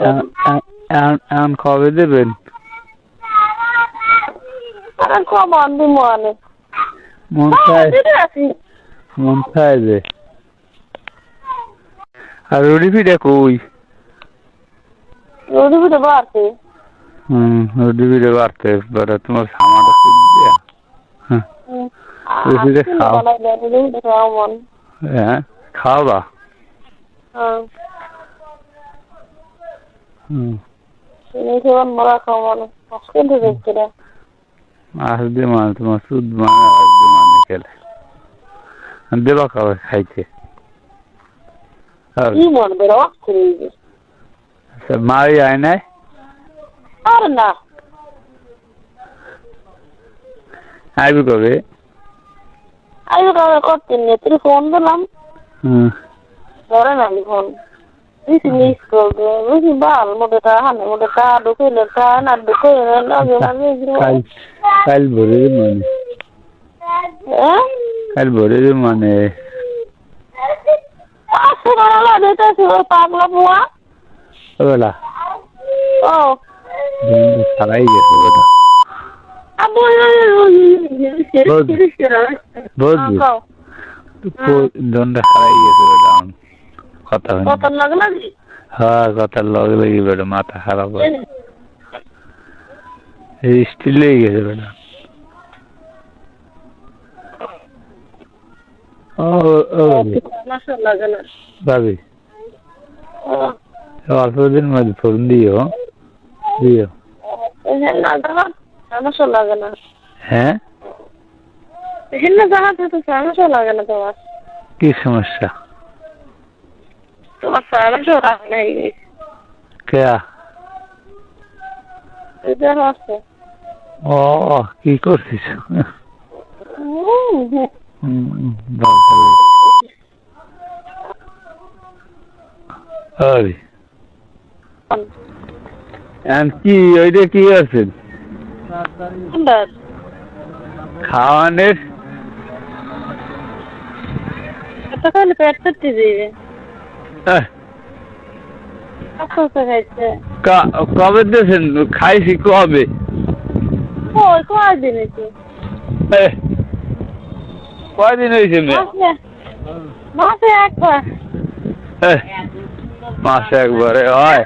এখন- কবে দেবেন আর কমান দি মনে চায় মন চায় যে আর রুটি পিঠা কই হুম বাড়তে তোমার সামানটা দিয়া হ্যাঁ খাও হ্যাঁ খাওয়া হ্যাঁ হুম চিনি খেয়ে মরা খাওয়া মনে মুশকিল হয়ে যাচ্ছে রে আসবে মানে তোমার সুদ মানে আসবে মানে দেবা খাবার খাইতে মাই আয় নাই? আর না। আইবি কবে? আইবে কবে করতেন ফোন দিলাম। হুম। ধরে না ফোন। দিছি মিস করবে বুঝি বাল মোটে টা হানে মোটে টা ঢুকিলে টা না ঢুকিলে লাগে কাল কাল ভরে দে মানে হ্যাঁ কাল ভরে দে মানে পাঁচশো টাকা লাগে ছিল পাগলা বুয়া ওবেলা ও সারাই গেছে ওটা আবু বুঝলি দনটা হারাই গেছে ওটা আমার। কথা লাগে হ্যাঁ কথা লগে লেগে বেটা মাথা খারাপ হয়। স্টিল লেগে গেছে বেটা। ও ও ভাবি অল্প দিন মধ্যে ফোন দিও দিও। সমস্যা লাগে না। হ্যাঁ? হিন্না সমস্যা লাগে না তোমার কি সমস্যা? লাগে না কে এদের আছে ও কি করছিস এখন কি ওইটা কি আছে। খাওয়ানের পেট করতে দিবে কবে দিয়েছেন? খাইছি কবে? কয়দিন কয়দিন হয়েছে মাসে একবার। মাসে একবারে হয়।